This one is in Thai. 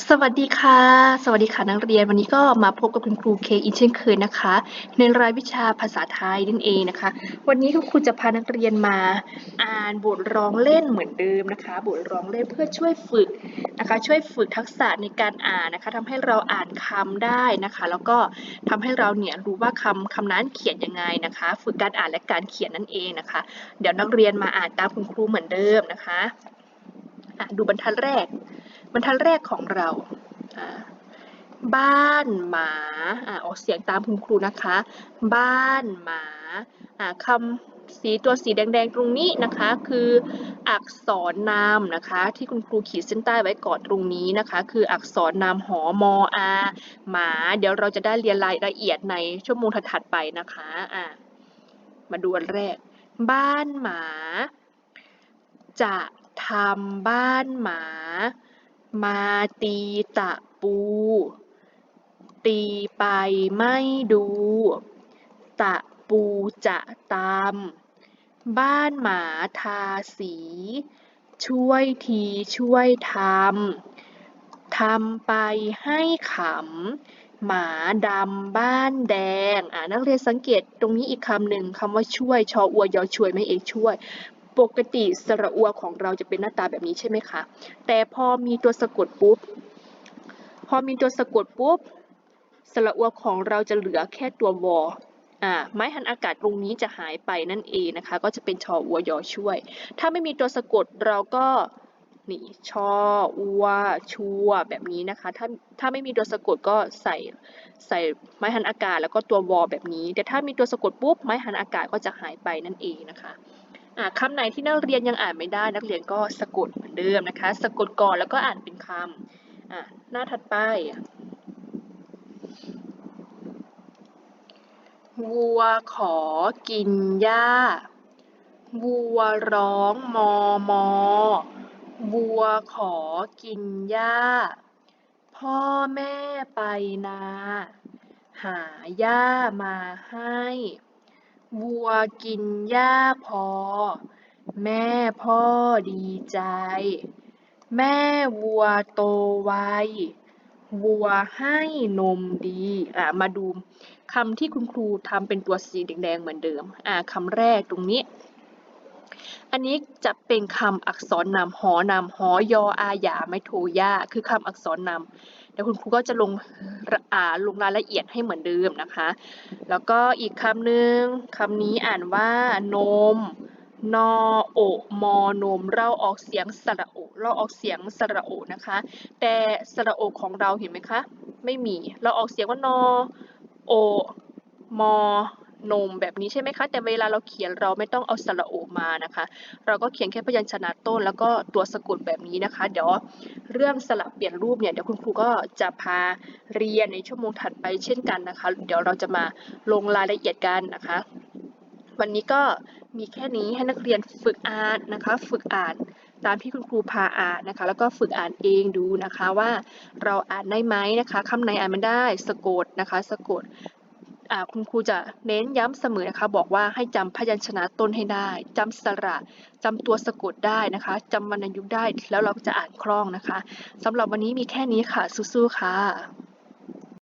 สวัสดีค่ะ สวัสดีค่ะนักเรียนวันนี้ก็มาพบกับคุณครูเคอีกเช่นเคยนะคะ ในรายวิชาภาษาไทยนั่นเองนะคะ วันนี้คุณครูจะพานักเรียนมาอ่านบทร้องเล่นเหมือนเดิมนะคะบทร้องเล่นเพื่อช่วยฝึกนะคะ ช่วยฝึกทักษะในการอ่านนะคะทำให้เราอ่านคำได้นะคะ แล้วก็ทำให้เราเนี่ยรู้ว่าคำคำนั้นเขียนยังไงนะคะ ฝึกการอ่านและการเขียนนั่นเองนะคะ เดี๋ยวนักเรียนมาอ่านตามคุณครูเหมือนเดิมนะคะดูบรรทัดแรก บรรทัดแรกของเรา บ้านหมาออกเสียงตามคุณครูนะคะ บ้านหมาคำสีตัวสีแดงๆตรงนี้นะคะ คืออักษรนามนะคะ ที่คุณครูขีดเส้นใต้ไว้ก่อนตรงนี้นะคะ คืออักษรนามหอมออาหมา เดี๋ยวเราจะได้เรียนรายละเอียดในชั่วโมงถัดๆไปนะคะอ่ามาดูอันแรก บ้านหมา จะทำบ้านหมา มาตีตะปู ตีไปไม่ดู ตะปูจะตำบ้านหมาทาสี ช่วยทีช่วยทำ ทำไปให้ขำ หมาดำบ้านแดง อ่านักเรียนสังเกตตรงนี้อีกคำหนึ่งคำว่าช่วย ชออวยอช่วยไม่เอกช่วย ปกติสระอัวของเราจะเป็นหน้าตาแบบนี้ใช่ไหมคะ แต่พอมีตัวสะกดปุ๊บ พอมีตัวสะกดปุ๊บ สระอัวของเราจะเหลือแค่ตัววออ่าไม้หันอากาศตรงนี้จะหายไปนั่นเองนะคะ ก็จะเป็นชออัวยอช่วย ถ้าไม่มีตัวสะกดเราก็นี่ชออัวชัว แบบนี้นะคะ ถ้าถ้าไม่มีตัวสะกดก็ใส่ใส่ไม้หันอากาศแล้วก็ตัววอแบบนี้ แต่ถ้ามีตัวสะกดปุ๊บไม้หันอากาศก็จะหายไปนั่นเองนะคะ คำไหนที่นักเรียนยังอ่านไม่ได้ นักเรียนก็สะกดเหมือนเดิมนะคะ สะกดก่อนแล้วก็อ่านเป็นคำอ่าหน้าถัดไปวัวขอกินหญ้า วัวร้องมอมอ วัวขอกินหญ้า พ่อแม่ไปนา หาหญ้ามาให้ วัวกินหญ้าพอ แม่พ่อดีใจ แม่วัวโตไว วัวให้นมดี อะ มาดูคำที่คุณครูทำเป็นตัวสีแดงๆเหมือนเดิม อ่าคำแรกตรงนี้ อันนี้จะเป็นคำอักษรนำหอนำหอยออาหยาไม่โทย่าคือคำอักษรนำเดี๋ยวคุณครูก็จะลงอ่าลงรายละเอียดให้เหมือนเดิมนะคะ แล้วก็อีกคำหนึ่งคำนี้อ่านว่านมนอโอมอนมเราออกเสียงสระโอเราออกเสียงสระโอนะคะ แต่สระโอของเราเห็นไหมคะ ไม่มีเราออกเสียงว่านอโอมอ นมแบบนี้ใช่ไหมคะ แต่เวลาเราเขียนเราไม่ต้องเอาสระโอมานะคะ เราก็เขียนแค่พยัญชนะต้น แล้วก็ตัวสะกดแบบนี้นะคะ เดี๋ยวเรื่องสลับเปลี่ยนรูปเนี่ยเดี๋ยวคุณครูก็จะพาเรียนในชั่วโมงถัดไปเช่นกันนะคะ เดี๋ยวเราจะมาลงรายละเอียดกันนะคะ วันนี้ก็มีแค่นี้ให้นักเรียนฝึกอ่านนะคะ ฝึกอ่านตามที่คุณครูพาอ่านนะคะ แล้วก็ฝึกอ่านเองดูนะคะว่าเราอ่านได้ไหมนะคะคำไหนอ่านไม่ได้สะกดนะคะ สะกด คุณครูจะเน้นย้ำเสมอนะคะ บอกว่าให้จำพยัญชนะต้นให้ได้จำสระจำตัวสะกดได้นะคะจำวรรณยุกต์ได้แล้วเราจะอ่านคล่องนะคะสำหรับวันนี้มีแค่นี้ค่ะสู้ๆค่ะ